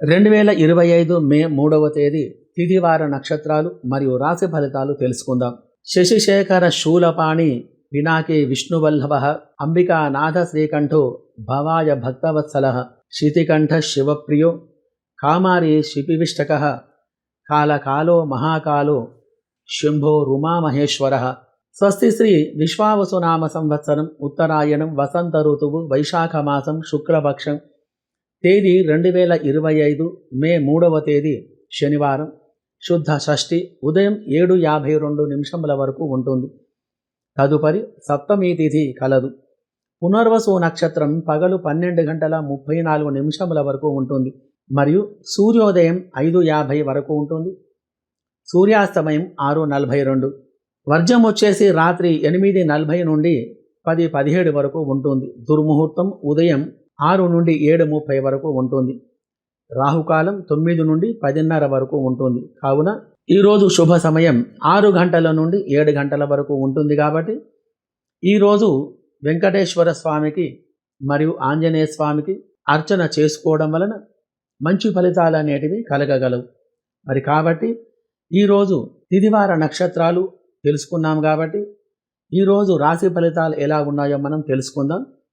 రెండు వేల ఇరవై ఐదు మే మూడవ తేదీ తిథివార నక్షత్రాలు మరియు రాశి ఫలితాలు తెలుసుకుందాం. శశిశేఖర శూలపాణి పినాకి విష్ణువల్లభ అంబికానాథ శ్రీకంఠో భవాయ భక్తవత్సల శితికంఠ శివప్రియో కామారి శిపివిష్టక కాలకాలో మహాకాలో శంభో రుమామహేశ్వర స్వస్తి శ్రీ విశ్వావసునామ సంవత్సరం ఉత్తరాయణం వసంత ఋతువు వైశాఖ మాసం శుక్లపక్షం తేదీ రెండు వేల ఇరవై ఐదు మే మూడవ తేదీ శనివారం. శుద్ధ షష్ఠి ఉదయం ఏడు యాభై రెండు నిమిషముల వరకు ఉంటుంది. తదుపరి సప్తమి తిథి కలదు. పునర్వసు నక్షత్రం పగలు పన్నెండు గంటల ముప్పై నాలుగు నిమిషముల వరకు ఉంటుంది. మరియు సూర్యోదయం ఐదు యాభై వరకు ఉంటుంది. సూర్యాస్తమయం ఆరు నలభై రెండు. వర్జం వచ్చేసి రాత్రి ఎనిమిది నలభై నుండి పది పదిహేడు వరకు ఉంటుంది. దుర్ముహూర్తం ఉదయం ఆరు నుండి ఏడు ముప్పై వరకు ఉంటుంది. రాహుకాలం తొమ్మిది నుండి పదిన్నర వరకు ఉంటుంది. కావున ఈరోజు శుభ సమయం ఆరు గంటల నుండి ఏడు గంటల వరకు ఉంటుంది కాబట్టి ఈరోజు వెంకటేశ్వర స్వామికి మరియు ఆంజనేయ స్వామికి అర్చన చేసుకోవడం వలన మంచి ఫలితాలు అనేటివి కలగగలవు. మరి కాబట్టి ఈరోజు తిదివార నక్షత్రాలు తెలుసుకున్నాం కాబట్టి ఈరోజు రాశి ఫలితాలు ఎలా ఉన్నాయో మనం తెలుసుకుందాం.